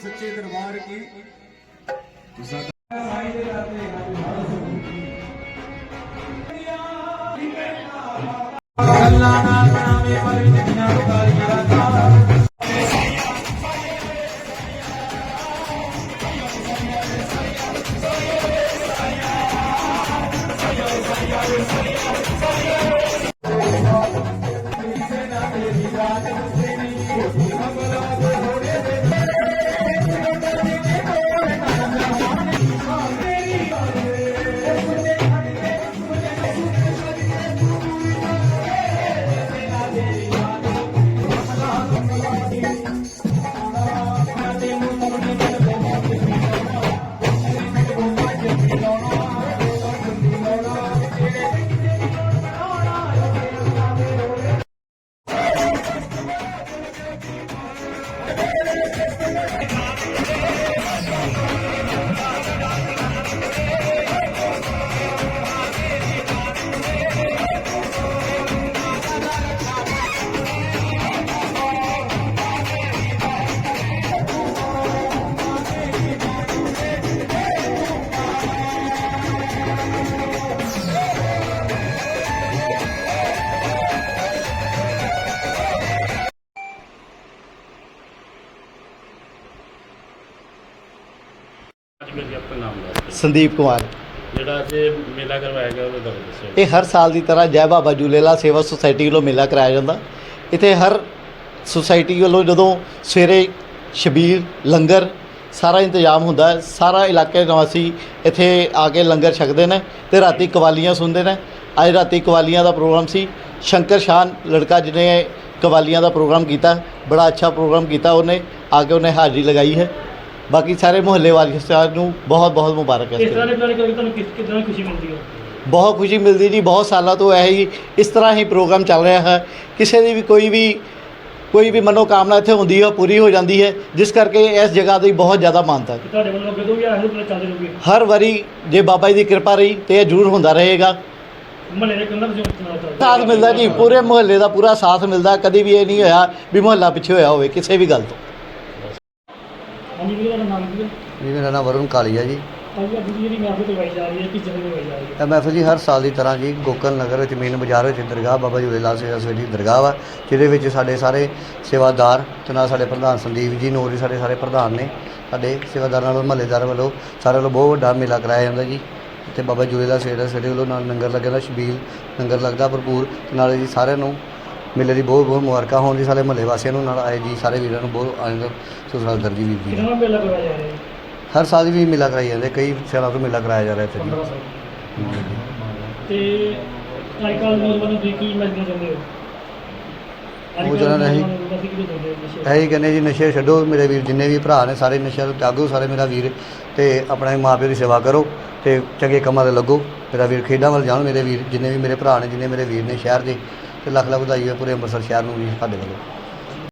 सच्चे दरबार की Thank. ਆਪਣਾ ਨਾਮ ਦੱਸੋ ਸੰਦੀਪ ਕੁਮਾਰ। ਜਿਹੜਾ ਅੱਜ ਮੇਲਾ ਕਰਵਾਇਆ ਗਿਆ ਉਹਦੇ ਬਾਰੇ ਦੱਸੋ। ਇਹ ਹਰ ਸਾਲ ਦੀ ਤਰ੍ਹਾਂ ਜੈ ਬਾਬਾ ਜੂਲੇਲਾ ਸੇਵਾ ਸੁਸਾਇਟੀ ਵੱਲੋਂ ਮੇਲਾ ਕਰਾਇਆ ਜਾਂਦਾ। ਇੱਥੇ ਹਰ ਸੁਸਾਇਟੀ ਵੱਲੋਂ ਜਦੋਂ ਸਵੇਰੇ ਛਬੀਲ ਲੰਗਰ ਸਾਰਾ ਇੰਤਜ਼ਾਮ ਹੁੰਦਾ ਹੈ। ਸਾਰਾ ਇਲਾਕੇ ਨਿਵਾਸੀ ਇੱਥੇ ਆ ਕੇ ਲੰਗਰ ਛਕਦੇ ਨੇ ਤੇ ਰਾਤੀ ਕਵਾਲੀਆਂ ਸੁਣਦੇ ਨੇ। ਅੱਜ ਰਾਤੀ ਕਵਾਲੀਆਂ ਦਾ ਪ੍ਰੋਗਰਾਮ ਸੀ। ਸ਼ੰਕਰ ਸ਼ਾਨ ਲੜਕਾ ਜਿਹਨੇ ਕਵਾਲੀਆਂ ਦਾ ਪ੍ਰੋਗਰਾਮ ਕੀਤਾ ਬੜਾ ਅੱਛਾ ਪ੍ਰੋਗਰਾਮ ਕੀਤਾ ਉਹਨੇ ਆ ਕੇ ਉਹਨੇ ਹਾਜ਼ਰੀ ਲਗਾਈ ਹੈ। ਬਾਕੀ ਸਾਰੇ ਮੁਹੱਲੇ ਵਾਸੀਆਂ ਨੂੰ ਬਹੁਤ ਬਹੁਤ ਮੁਬਾਰਕ ਹੈ ਇਸ ਇਸ ਤਰ੍ਹਾਂ। ਦੇ ਪਲਾਨ ਕਰਕੇ ਤੁਹਾਨੂੰ ਕਿਸ ਕਿਦਾਂ ਖੁਸ਼ੀ ਮਿਲਦੀ ਹੈ? ਬਹੁਤ ਖੁਸ਼ੀ ਮਿਲਦੀ ਜੀ ਬਹੁਤ ਸਾਲਾਂ ਤੋਂ ਇਹ ਹੀ ਇਸ ਤਰ੍ਹਾਂ ਹੀ ਪ੍ਰੋਗਰਾਮ ਚੱਲ ਰਿਹਾ ਹੈ। ਕਿਸੇ ਦੀ ਵੀ ਕੋਈ ਵੀ ਕੋਈ ਵੀ ਮਨੋਕਾਮਨਾ ਇੱਥੇ ਹੁੰਦੀ ਹੈ ਉਹ ਪੂਰੀ ਹੋ ਜਾਂਦੀ ਹੈ ਜਿਸ ਕਰਕੇ ਇਸ ਜਗ੍ਹਾ ਦੀ ਬਹੁਤ ਜ਼ਿਆਦਾ ਮਾਨਤਾ ਹੈ। ਕਿ ਤੁਹਾਡੇ ਵੱਲੋਂ ਤੋਂ ਵੀ ਇਹੋ ਜਿਹਾ ਚੱਲਦੇ ਰਹੂਗੇ ਹਰ ਵਾਰੀ ਜੇ ਬਾਬਾ ਜੀ ਦੀ ਕਿਰਪਾ ਰਹੀ ਤੇ ਇਹ ਜ਼ਰੂਰ ਹੁੰਦਾ ਰਹੇਗਾ। ਮਹੱਲੇ ਦੇ ਕਿੰਨਾ ਚੱਲਦਾ ਸਾਥ ਮਿਲਦਾ ਜੀ ਪੂਰੇ ਮੁਹੱਲੇ ਦਾ ਪੂਰਾ ਸਾਥ ਮਿਲਦਾ ਕਦੀ ਵੀ ਇਹ ਨਹੀਂ ਹੋਇਆ ਵੀ ਮੁਹੱਲਾ ਪਿੱਛੇ ਹੋਇਆ ਹੋਵੇ ਕਿਸੇ ਵੀ ਗੱਲ ਤੋਂ। ਨਾਮ ਕੀ ਹੈ। ਜੀ ਮੇਰਾ ਨਾਮ ਵਰੁਣ ਕਾਲੀਆ ਜੀ। ਅੱਜ ਅੱਜ ਦੀ ਜਿਹੜੀ ਮਹਿਫਲ ਕਰਵਾਈ ਜਾ ਰਹੀ ਹੈ ਕਿਸ ਜਗ੍ਹਾ ਕਰਵਾਈ ਜਾ ਰਹੀ ਹੈ ਮਹਿਫਲ ਜੀ ਹਰ ਸਾਲ ਦੀ ਤਰ੍ਹਾਂ ਜੀ ਗੋਕਲ ਨਗਰ ਵਿੱਚ ਮੇਨ ਬਾਜ਼ਾਰ ਵਿੱਚ ਦਰਗਾਹ ਬਾਬਾ ਜੀ ਲਾਲ ਸੇਵਾ ਦੀ ਦਰਗਾਹ ਵਾ ਜਿਹਦੇ ਵਿੱਚ ਸਾਡੇ ਸਾਰੇ ਸੇਵਾਦਾਰ ਤੇ ਨਾਲ ਸਾਡੇ ਪ੍ਰਧਾਨ ਸੰਦੀਪ ਜੀ ਨੂਰ ਸਾਡੇ ਸਾਰੇ ਪ੍ਰਧਾਨ ਨੇ। ਸਾਡੇ ਸੇਵਾਦਾਰਾਂ ਵੱਲੋਂ ਮਹੱਲੇਦਾਰ ਵੱਲੋਂ ਸਾਰੇ ਵੱਲੋਂ ਬਹੁਤ ਵੱਡਾ ਮੇਲਾ ਕਰਾਇਆ ਜਾਂਦਾ ਜੀ। ਤੇ ਬਾਬਾ ਜੁਲੇ ਦਾ ਸੇਵਾ ਸੋਸਾਇਟੀ ਵੱਲੋਂ ਨਾਲ ਲੰਗਰ ਲੱਗਿਆ ਦਾ ਸ਼ਬੀਲ ਲੰਗਰ ਲੱਗਦਾ ਭਰਪੂਰ ਤੇ ਨਾਲੇ ਜੀ ਸਾਰਿਆਂ ਨੂੰ ਮੇਲੇ ਦੀ ਬਹੁਤ ਬਹੁਤ ਮੁਬਾਰਕਾਂ ਹੋਣ ਜੀ ਸਾਰੇ ਮਹੱਲੇ ਵਾਸੀਆਂ ਨੂੰ ਨਾਲ ਆਏ ਜੀ ਸਾਰੇ ਵੀਰਾਂ ਨੂੰ ਬਹੁਤ ਆਨੰਦ ਸੁਸਾਲ ਦਰਜੀ ਵੀਰ ਜੀ ਕਿੰਨਾ ਮੇਲਾ ਕਰਵਾਇਆ ਜਾ ਰਿਹਾ ਹੈ ਹਰ ਸਾਲ ਵੀ ਮੇਲਾ ਕਰਾਈ ਜਾਂਦੇ ਕਈ ਸਾਲਾਂ ਤੋਂ ਮੇਲਾ ਕਰਾਇਆ ਜਾ ਰਿਹਾ ਇੱਥੇ ਜੀ। 15 ਸਾਲ। ਤੇ ਕੱਲ੍ਹ ਨੌਜਵਾਨਾਂ ਤੁਸੀਂ ਕੀ ਮੈਸੇਜ ਦਿੰਦੇ ਹੋ? ਅੱਜ ਕੱਲ੍ਹ ਨੌਜਵਾਨਾਂ ਨੂੰ ਅਸੀਂ- ਨੌਜਵਾਨਾਂ ਨੂੰ ਅਸੀਂ ਕੀ ਦਿੰਦੇ ਹੋ ਨਸ਼ੇ? ਇਹੀ ਕਹਿੰਦੇ ਜੀ ਨਸ਼ੇ ਛੱਡੋ ਮੇਰੇ ਵੀਰ ਜਿੰਨੇ ਵੀ ਭਰਾ ਨੇ ਸਾਰੇ ਨਸ਼ਿਆਂ ਤੋਂ ਤਿਆਗੋ ਸਾਰੇ ਮੇਰਾ ਵੀਰ ਤੇ ਆਪਣੇ ਮਾਪਿਓ ਦੀ ਸੇਵਾ ਕਰੋ ਤੇ ਚੰਗੇ ਕੰਮਾਂ ਤੇ ਲੱਗੋ। ਮੇਰਾ ਵੀਰ ਖੇਡਾਂ ਵੱਲ ਜਾਣ ਮੇਰੇ ਵੀਰ ਜਿੰਨੇ ਵੀ ਮੇਰੇ ਭਰਾ ਨੇ ਜਿੰਨੇ ਮੇਰੇ ਵੀਰ ਨੇ ਸ਼ਹਿਰ ਦੇ ਤੇ ਲੱਖ ਲੱਖ ਵਧਾਈ ਹੋਵੇ ਪੂਰੇ ਅੰਮ੍ਰਿਤਸਰ ਸ਼ਹਿਰ ਨੂੰ ਵੀ ਸਾਡੇ ਵੱਲੋਂ।